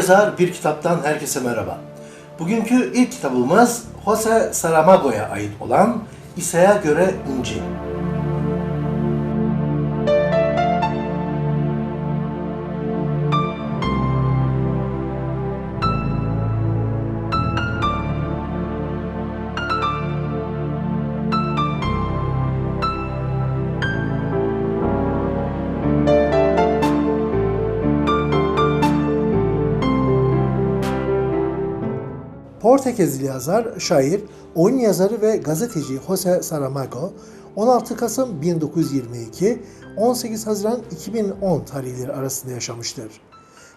yazar bir kitaptan herkese merhaba. Bugünkü ilk kitabımız Jose Saramago'ya ait olan İsa'ya göre İncil. Portekizli yazar, şair, oyun yazarı ve gazeteci Jose Saramago 16 Kasım 1922 18 Haziran 2010 tarihleri arasında yaşamıştır.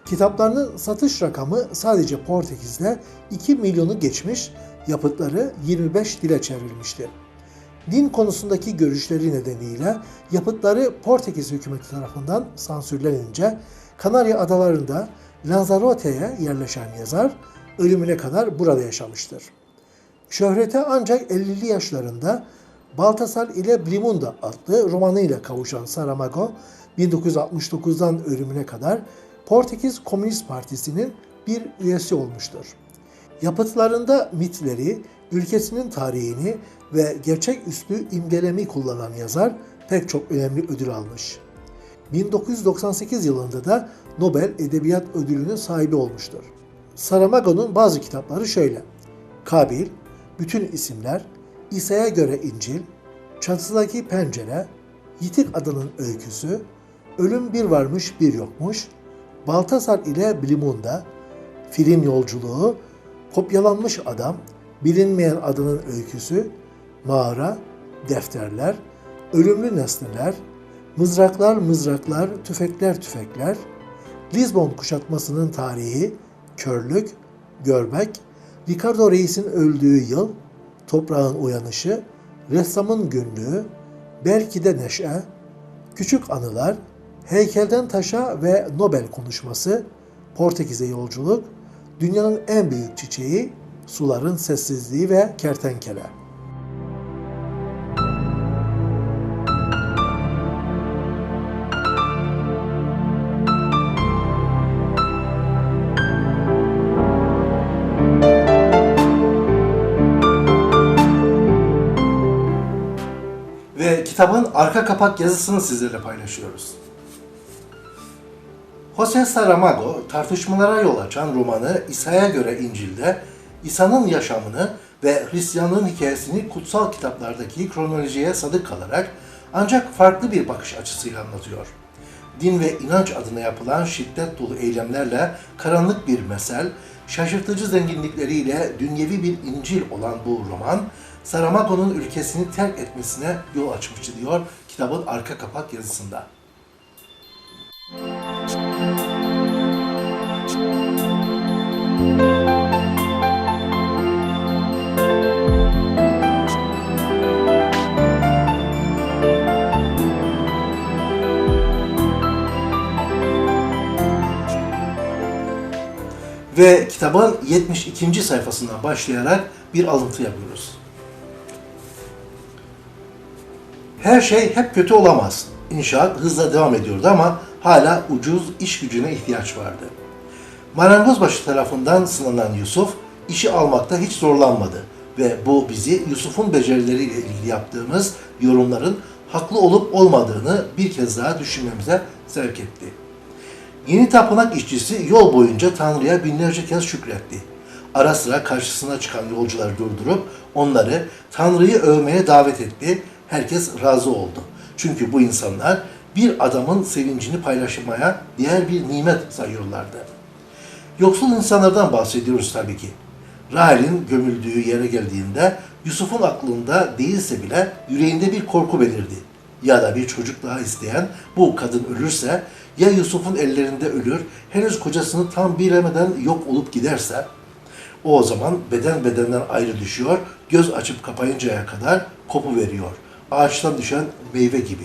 Kitaplarının satış rakamı sadece Portekiz'de 2 milyonu geçmiş, yapıtları 25 dile çevrilmiştir. Din konusundaki görüşleri nedeniyle yapıtları Portekiz hükümeti tarafından sansürlenince Kanarya Adaları'nda Lanzarote'ye yerleşen yazar ölümüne kadar burada yaşamıştır. Şöhrete ancak 50'li yaşlarında Baltasar ile Brimunda adlı romanıyla kavuşan Saramago, 1969'dan ölümüne kadar Portekiz Komünist Partisi'nin bir üyesi olmuştur. Yapıtlarında mitleri, ülkesinin tarihini ve gerçeküstü imgelemi kullanan yazar pek çok önemli ödül almış. 1998 yılında da Nobel Edebiyat Ödülü'nün sahibi olmuştur. Saramago'nun bazı kitapları şöyle. Kabil, Bütün İsimler, İsa'ya göre İncil, Çatıdaki Pencere, Yitik Adının Öyküsü, Ölüm Bir Varmış Bir Yokmuş, Baltasar ile Blimunda, Film Yolculuğu, Kopyalanmış Adam, Bilinmeyen Adının Öyküsü, Mağara, Defterler, Ölümlü Nesneler, Mızraklar Mızraklar, Tüfekler Tüfekler, Lizbon kuşatmasının tarihi, körlük, görmek, Ricardo Reis'in öldüğü yıl, toprağın uyanışı, ressamın günlüğü, belki de neşe, küçük anılar, heykelden taşa ve Nobel konuşması, Portekiz'e yolculuk, dünyanın en büyük çiçeği, suların sessizliği ve kertenkele. Kitabın arka kapak yazısını sizlerle paylaşıyoruz. Jose Saramago tartışmalara yol açan romanı İsa'ya göre İncil'de İsa'nın yaşamını ve Hristiyanlığın hikayesini kutsal kitaplardaki kronolojiye sadık kalarak ancak farklı bir bakış açısıyla anlatıyor. Din ve inanç adına yapılan şiddet dolu eylemlerle karanlık bir mesel, şaşırtıcı zenginlikleriyle dünyevi bir İncil olan bu roman, Saramago'nun ülkesini terk etmesine yol açmıştı diyor kitabın arka kapak yazısında. Ve kitabın 72. sayfasından başlayarak bir alıntı yapıyoruz. Her şey hep kötü olamaz. İnşaat hızla devam ediyordu ama hala ucuz iş gücüne ihtiyaç vardı. Marangozbaşı tarafından sınanan Yusuf, işi almakta hiç zorlanmadı ve bu bizi Yusuf'un becerileriyle ilgili yaptığımız yorumların haklı olup olmadığını bir kez daha düşünmemize sevk etti. Yeni tapınak işçisi yol boyunca Tanrı'ya binlerce kez şükretti. Ara sıra karşısına çıkan yolcuları durdurup onları Tanrı'yı övmeye davet etti. Herkes razı oldu. Çünkü bu insanlar bir adamın sevincini paylaşmaya diğer bir nimet sayıyorlardı. Yoksul insanlardan bahsediyoruz tabii ki. Rahel'in gömüldüğü yere geldiğinde Yusuf'un aklında değilse bile yüreğinde bir korku belirdi. Ya da bir çocuk daha isteyen bu kadın ölürse ya Yusuf'un ellerinde ölür, henüz kocasını tam bilemeden yok olup giderse o zaman beden bedenden ayrı düşüyor, göz açıp kapayıncaya kadar kopu veriyor. Ağaçtan düşen meyve gibi.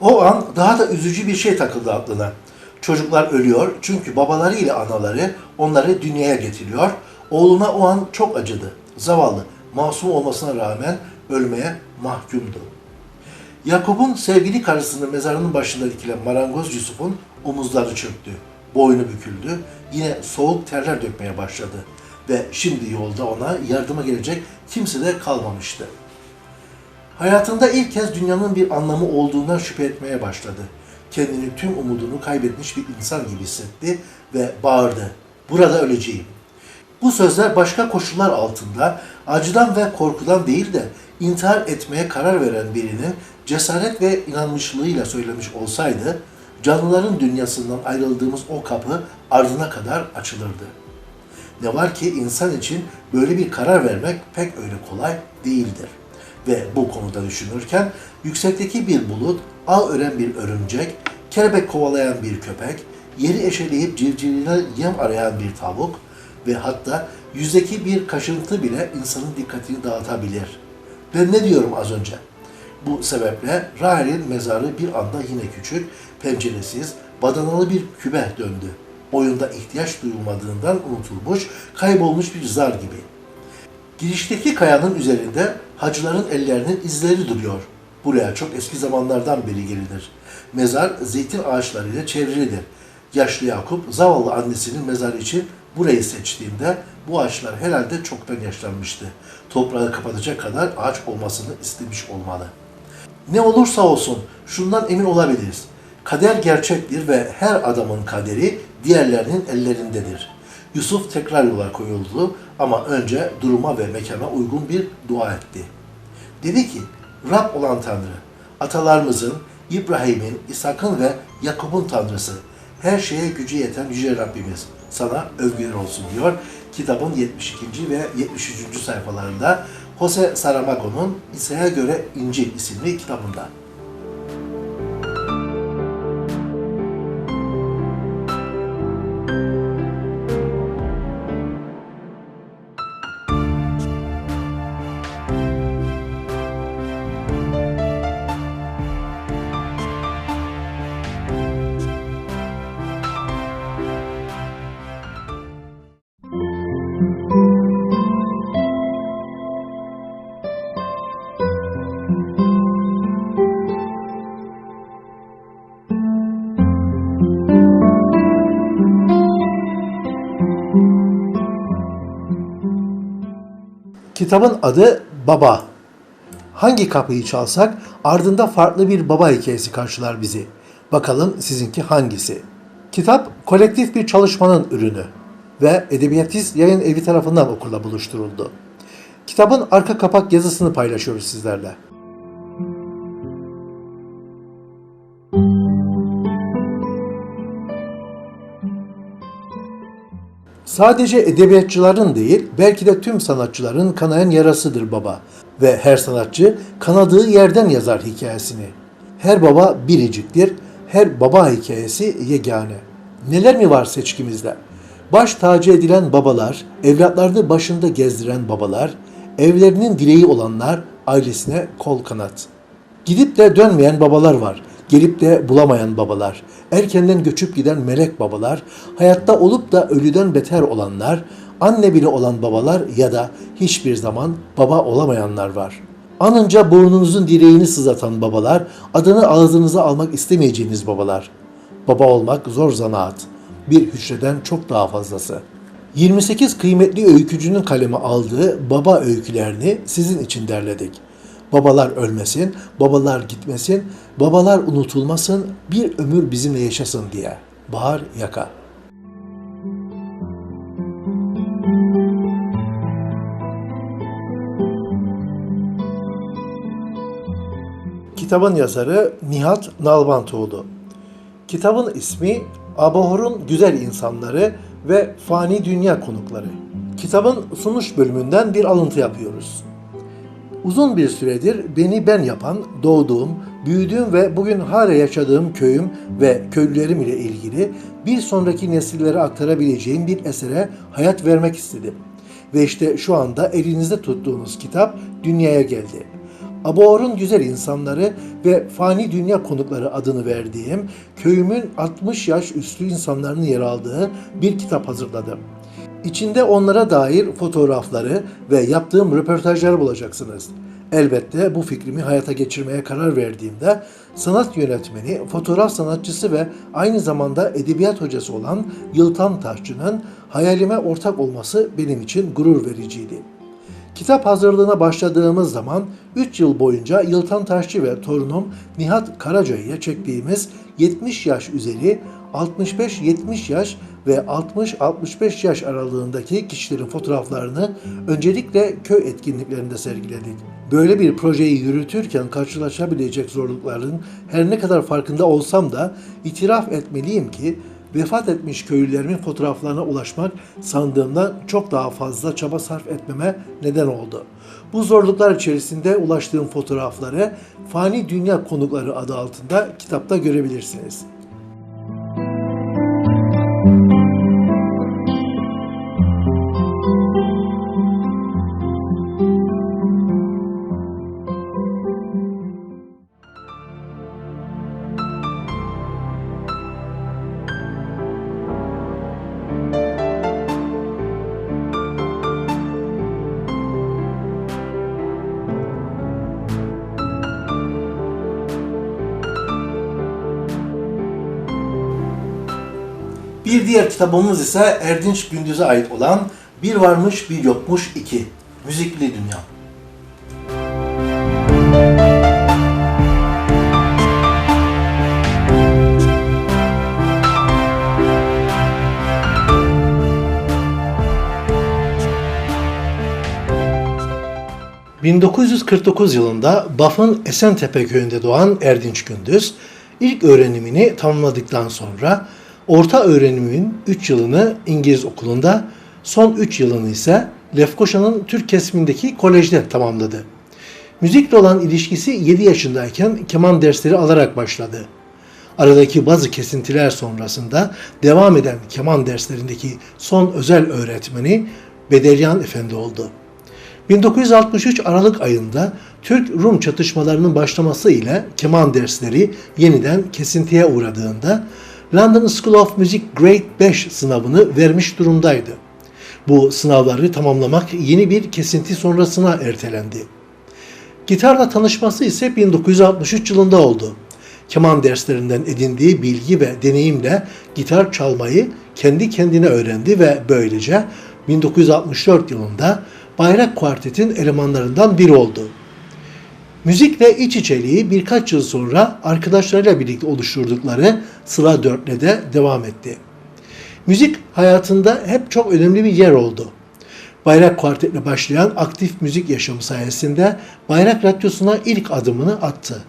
O an daha da üzücü bir şey takıldı aklına. Çocuklar ölüyor çünkü babaları ile anaları onları dünyaya getiriyor. Oğluna o an çok acıdı. Zavallı, masum olmasına rağmen ölmeye mahkumdu. Yakup'un sevgili karısının mezarının başında dikilen marangoz Yusuf'un omuzları çöktü. Boynu büküldü. Yine soğuk terler dökmeye başladı. Ve şimdi yolda ona yardıma gelecek kimse de kalmamıştı. Hayatında ilk kez dünyanın bir anlamı olduğundan şüphe etmeye başladı. Kendini tüm umudunu kaybetmiş bir insan gibi hissetti ve bağırdı. Burada öleceğim. Bu sözler başka koşullar altında acıdan ve korkudan değil de intihar etmeye karar veren birinin cesaret ve inanmışlığıyla söylemiş olsaydı, canlıların dünyasından ayrıldığımız o kapı ardına kadar açılırdı. Ne var ki insan için böyle bir karar vermek pek öyle kolay değildir. Ve bu konuda düşünürken yüksekteki bir bulut, ağ ören bir örümcek, kelebek kovalayan bir köpek, yeri eşeleyip civcivine yem arayan bir tavuk ve hatta yüzdeki bir kaşıntı bile insanın dikkatini dağıtabilir. Ben ne diyorum az önce? Bu sebeple Rahel'in mezarı bir anda yine küçük, penceresiz, badanalı bir kübe döndü. Oyunda ihtiyaç duyulmadığından unutulmuş, kaybolmuş bir zar gibi. Girişteki kayanın üzerinde hacıların ellerinin izleri duruyor. Buraya çok eski zamanlardan beri gelinir. Mezar zeytin ağaçlarıyla çevrilidir. Yaşlı Yakup zavallı annesinin mezarı için burayı seçtiğinde bu ağaçlar herhalde çoktan yaşlanmıştı. Toprağı kapatacak kadar ağaç olmasını istemiş olmalı. Ne olursa olsun şundan emin olabiliriz. Kader gerçektir ve her adamın kaderi diğerlerinin ellerindedir. Yusuf tekrar yola koyuldu ama önce duruma ve mekana uygun bir dua etti. Dedi ki, Rab olan Tanrı, atalarımızın, İbrahim'in, İshak'ın ve Yakup'un Tanrısı, her şeye gücü yeten Yüce Rabbimiz, sana övgüler olsun diyor. Kitabın 72. ve 73. sayfalarında Jose Saramago'nun İsa'ya göre İncil isimli kitabında. Kitabın adı Baba. Hangi kapıyı çalsak ardında farklı bir baba hikayesi karşılar bizi. Bakalım sizinki hangisi? Kitap kolektif bir çalışmanın ürünü ve Edebiyatiz Yayın Evi tarafından okurla buluşturuldu. Kitabın arka kapak yazısını paylaşıyoruz sizlerle. Sadece edebiyatçıların değil, belki de tüm sanatçıların kanayan yarasıdır baba. Ve her sanatçı kanadığı yerden yazar hikayesini. Her baba biriciktir, her baba hikayesi yegane. Neler mi var seçkimizde? Baş tacı edilen babalar, evlatlarını başında gezdiren babalar, evlerinin dileği olanlar, ailesine kol kanat. Gidip de dönmeyen babalar var. Gelip de bulamayan babalar. Erkenden göçüp giden melek babalar. Hayatta olup da ölüden beter olanlar. Anne bile olan babalar ya da hiçbir zaman baba olamayanlar var. Anınca burnunuzun direğini sızatan babalar. Adını ağzınıza almak istemeyeceğiniz babalar. Baba olmak zor zanaat. Bir hücreden çok daha fazlası. 28 kıymetli öykücünün kaleme aldığı baba öykülerini sizin için derledik. Babalar ölmesin, babalar gitmesin, babalar unutulmasın, bir ömür bizimle yaşasın diye. Bahar Yaka Kitabın yazarı Nihat Nalbantoğlu. Kitabın ismi Abahor'un Güzel İnsanları ve Fani Dünya Konukları. Kitabın sunuş bölümünden bir alıntı yapıyoruz. Uzun bir süredir beni ben yapan, doğduğum, büyüdüğüm ve bugün hala yaşadığım köyüm ve köylülerim ile ilgili bir sonraki nesillere aktarabileceğim bir esere hayat vermek istedim. Ve işte şu anda elinizde tuttuğunuz kitap dünyaya geldi. Abaor'un güzel insanları ve fani dünya konukları adını verdiğim köyümün 60 yaş üstü insanların yer aldığı bir kitap hazırladım. İçinde onlara dair fotoğrafları ve yaptığım röportajları bulacaksınız. Elbette bu fikrimi hayata geçirmeye karar verdiğimde sanat yönetmeni, fotoğraf sanatçısı ve aynı zamanda edebiyat hocası olan Yıltan Taşçı'nın hayalime ortak olması benim için gurur vericiydi. Kitap hazırlığına başladığımız zaman 3 yıl boyunca Yıltan Taşçı ve torunum Nihat Karaca'ya çektiğimiz 70 yaş üzeri 65-70 yaş ve 60-65 yaş aralığındaki kişilerin fotoğraflarını öncelikle köy etkinliklerinde sergiledik. Böyle bir projeyi yürütürken karşılaşabilecek zorlukların her ne kadar farkında olsam da itiraf etmeliyim ki vefat etmiş köylülerimin fotoğraflarına ulaşmak sandığımdan çok daha fazla çaba sarf etmeme neden oldu. Bu zorluklar içerisinde ulaştığım fotoğrafları Fani Dünya Konukları adı altında kitapta görebilirsiniz. Bir diğer kitabımız ise Erdinç Gündüz'e ait olan Bir Varmış Bir Yokmuş 2 Müzikli Dünya. ...1949 yılında Baf'ın Esentepe köyünde doğan Erdinç Gündüz... ...ilk öğrenimini tamamladıktan sonra... ...orta öğrenimin 3 yılını İngiliz okulunda... ...son 3 yılını ise Lefkoşa'nın Türk kesimindeki kolejde tamamladı. Müzikle olan ilişkisi 7 yaşındayken keman dersleri alarak başladı. Aradaki bazı kesintiler sonrasında devam eden keman derslerindeki son özel öğretmeni Bedelyan Efendi oldu. 1963 Aralık ayında Türk-Rum çatışmalarının başlaması ile keman dersleri yeniden kesintiye uğradığında London School of Music Grade 5 sınavını vermiş durumdaydı. Bu sınavları tamamlamak yeni bir kesinti sonrasına ertelendi. Gitarla tanışması ise 1963 yılında oldu. Keman derslerinden edindiği bilgi ve deneyimle gitar çalmayı kendi kendine öğrendi ve böylece 1964 yılında Bayrak Kuartet'in elemanlarından biri oldu. Müzikle iç içeliği birkaç yıl sonra arkadaşlarıyla birlikte oluşturdukları Sıla Dörtle'de devam etti. Müzik hayatında hep çok önemli bir yer oldu. Bayrak Kuartet'le başlayan aktif müzik yaşamı sayesinde Bayrak Radyosu'na ilk adımını attı.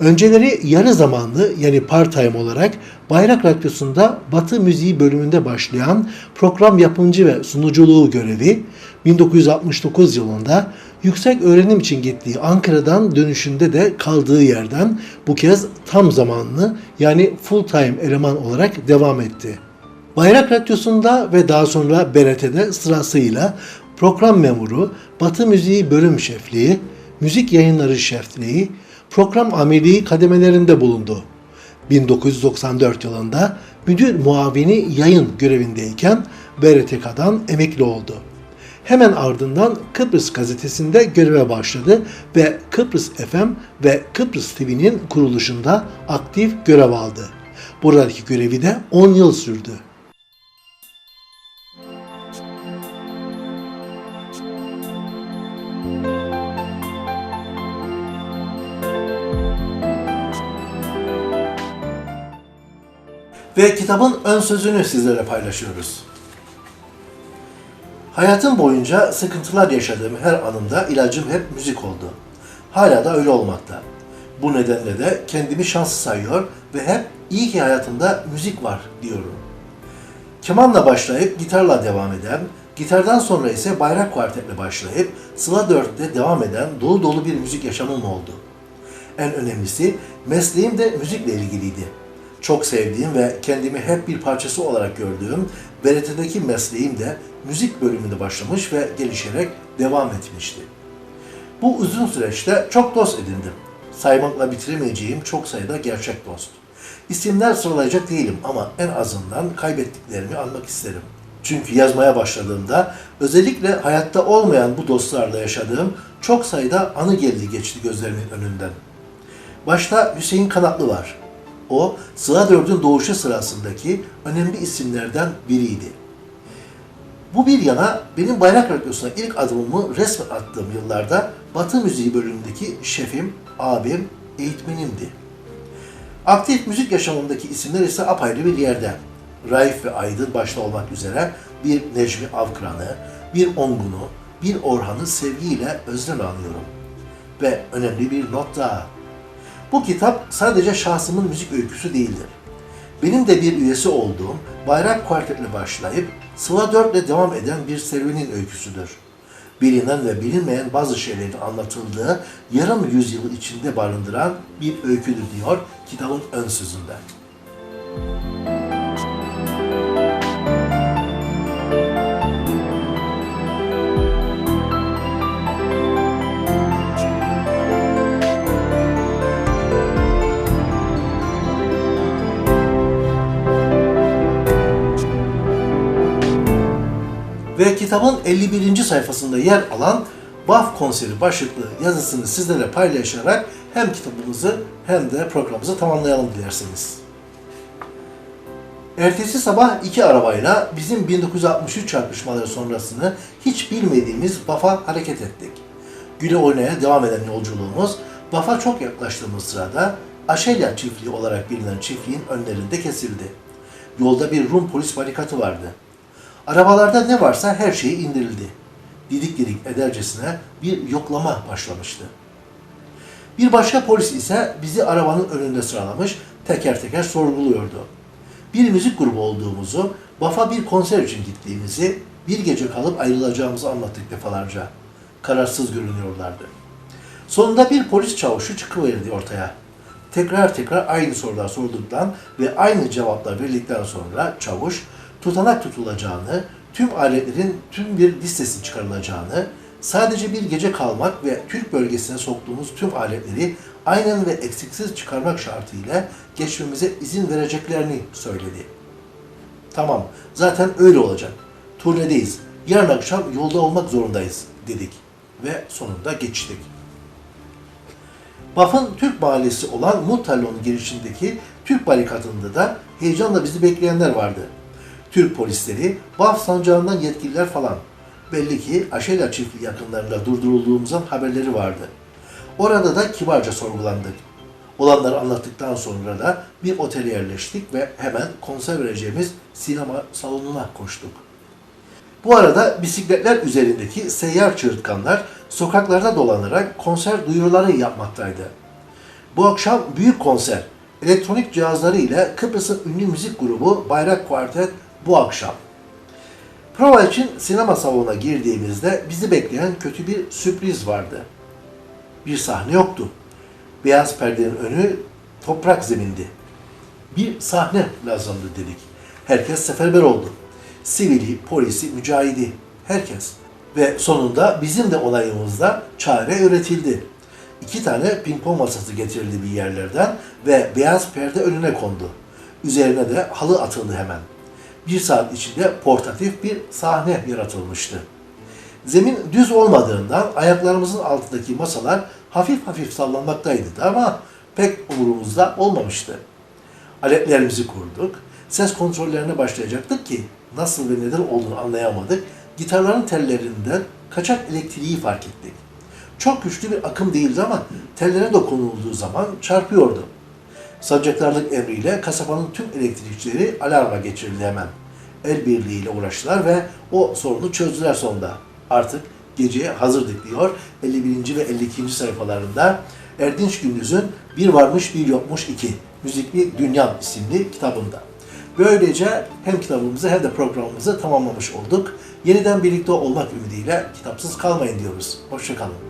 Önceleri yarı zamanlı yani part-time olarak Bayrak Radyosu'nda Batı Müziği bölümünde başlayan program yapımcı ve sunuculuğu görevi 1969 yılında yüksek öğrenim için gittiği Ankara'dan dönüşünde de kaldığı yerden bu kez tam zamanlı yani full time eleman olarak devam etti. Bayrak Radyosu'nda ve daha sonra BRT'de sırasıyla program memuru, Batı Müziği bölüm şefliği, müzik yayınları şefliği, program amirliği kademelerinde bulundu. 1994 yılında müdür muavini yayın görevindeyken BRTK'dan emekli oldu. Hemen ardından Kıbrıs gazetesinde göreve başladı ve Kıbrıs FM ve Kıbrıs TV'nin kuruluşunda aktif görev aldı. Buradaki görevi de 10 yıl sürdü. Ve kitabın ön sözünü sizlere paylaşıyoruz. Hayatım boyunca sıkıntılar yaşadığım her anımda ilacım hep müzik oldu. Hala da öyle olmakta. Bu nedenle de kendimi şanslı sayıyor ve hep iyi ki hayatımda müzik var diyorum. Kemanla başlayıp gitarla devam eden, gitardan sonra ise bayrak kuartetle başlayıp Sıla Dört'te devam eden dolu dolu bir müzik yaşamım oldu. En önemlisi mesleğim de müzikle ilgiliydi. Çok sevdiğim ve kendimi hep bir parçası olarak gördüğüm BRT'deki mesleğim de müzik bölümünde başlamış ve gelişerek devam etmişti. Bu uzun süreçte çok dost edindim. Saymakla bitiremeyeceğim çok sayıda gerçek dost. İsimler sıralayacak değilim ama en azından kaybettiklerimi anmak isterim. Çünkü yazmaya başladığımda özellikle hayatta olmayan bu dostlarla yaşadığım çok sayıda anı geldi geçti gözlerimin önünden. Başta Hüseyin Kanatlı var. O, Sıla Dörd'ün doğuşu sırasındaki önemli isimlerden biriydi. Bu bir yana benim Bayrak Radyosu'na ilk adımımı resmen attığım yıllarda Batı müziği bölümündeki şefim, abim, eğitmenimdi. Aktif müzik yaşamındaki isimler ise apayrı bir yerde. Raif ve Aydın başta olmak üzere bir Necmi Avkran'ı, bir Ongun'u, bir Orhan'ı sevgiyle özlem anıyorum. Ve önemli bir not daha. Bu kitap sadece şahsımın müzik öyküsü değildir. Benim de bir üyesi olduğum Bayrak Kuartet'le başlayıp Sıla 4 ile devam eden bir serüvenin öyküsüdür. Bilinen ve bilinmeyen bazı şeylerin anlatıldığı yarım yüzyılı içinde barındıran bir öyküdür diyor kitabın ön sözünde. Ve kitabın 51. sayfasında yer alan BAF konseri başlıklı yazısını sizlere paylaşarak hem kitabımızı hem de programımızı tamamlayalım dilerseniz. Ertesi sabah iki arabayla bizim 1963 çarpışmaları sonrasını hiç bilmediğimiz BAF'a hareket ettik. Güle oynaya devam eden yolculuğumuz BAF'a çok yaklaştığımız sırada Aşelya çiftliği olarak bilinen çiftliğin önlerinde kesildi. Yolda bir Rum polis barikatı vardı. Arabalarda ne varsa her şey indirildi. Didik didik edercesine bir yoklama başlamıştı. Bir başka polis ise bizi arabanın önünde sıralamış, teker teker sorguluyordu. Bir müzik grubu olduğumuzu, Bafa bir konser için gittiğimizi, bir gece kalıp ayrılacağımızı anlattık defalarca. Kararsız görünüyorlardı. Sonunda bir polis çavuşu çıkıverdi ortaya. Tekrar tekrar aynı sorular sorduktan ve aynı cevaplar verdikten sonra çavuş tutanak tutulacağını, tüm aletlerin tüm bir listesi çıkarılacağını, sadece bir gece kalmak ve Türk bölgesine soktuğumuz tüm aletleri aynen ve eksiksiz çıkarmak şartıyla geçmemize izin vereceklerini söyledi. Tamam, zaten öyle olacak. Turnedeyiz. Yarın akşam yolda olmak zorundayız dedik ve sonunda geçtik. Baf'ın Türk mahallesi olan Muttalon'un girişindeki Türk barikatında da heyecanla bizi bekleyenler vardı. Türk polisleri, Baf sancağından yetkililer falan. Belli ki Aşela çiftliği yakınlarında durdurulduğumuzdan haberleri vardı. Orada da kibarca sorgulandık. Olanları anlattıktan sonra da bir otele yerleştik ve hemen konser vereceğimiz sinema salonuna koştuk. Bu arada bisikletler üzerindeki seyyar çığırtkanlar sokaklarda dolanarak konser duyuruları yapmaktaydı. Bu akşam büyük konser, elektronik cihazları ile Kıbrıs'ın ünlü müzik grubu Bayrak Kuartet bu akşam. Prova için sinema salonuna girdiğimizde bizi bekleyen kötü bir sürpriz vardı. Bir sahne yoktu. Beyaz perdenin önü toprak zemindi. Bir sahne lazımdı dedik. Herkes seferber oldu. Sivili, polisi, mücahidi, herkes. Ve sonunda bizim de onayımızla çare üretildi. İki tane pimpon masası getirildi bir yerlerden ve beyaz perde önüne kondu. Üzerine de halı atıldı hemen. Bir saat içinde portatif bir sahne yaratılmıştı. Zemin düz olmadığından ayaklarımızın altındaki masalar hafif hafif sallanmaktaydı ama pek umurumuzda olmamıştı. Aletlerimizi kurduk. Ses kontrollerine başlayacaktık ki nasıl ve neden olduğunu anlayamadık. Gitarların tellerinden kaçak elektriği fark ettik. Çok güçlü bir akım değildi ama tellere dokunulduğu zaman çarpıyordu. Sancaktarlık emriyle kasabanın tüm elektrikçileri alarma geçirildi hemen. El birliğiyle uğraştılar ve o sorunu çözdüler sonunda. Artık geceye hazırdık diyor 51. ve 52. sayfalarında Erdinç Gündüz'ün Bir Varmış Bir Yokmuş iki Müzikli Dünya isimli kitabında. Böylece hem kitabımızı hem de programımızı tamamlamış olduk. Yeniden birlikte olmak ümidiyle kitapsız kalmayın diyoruz. Hoşçakalın.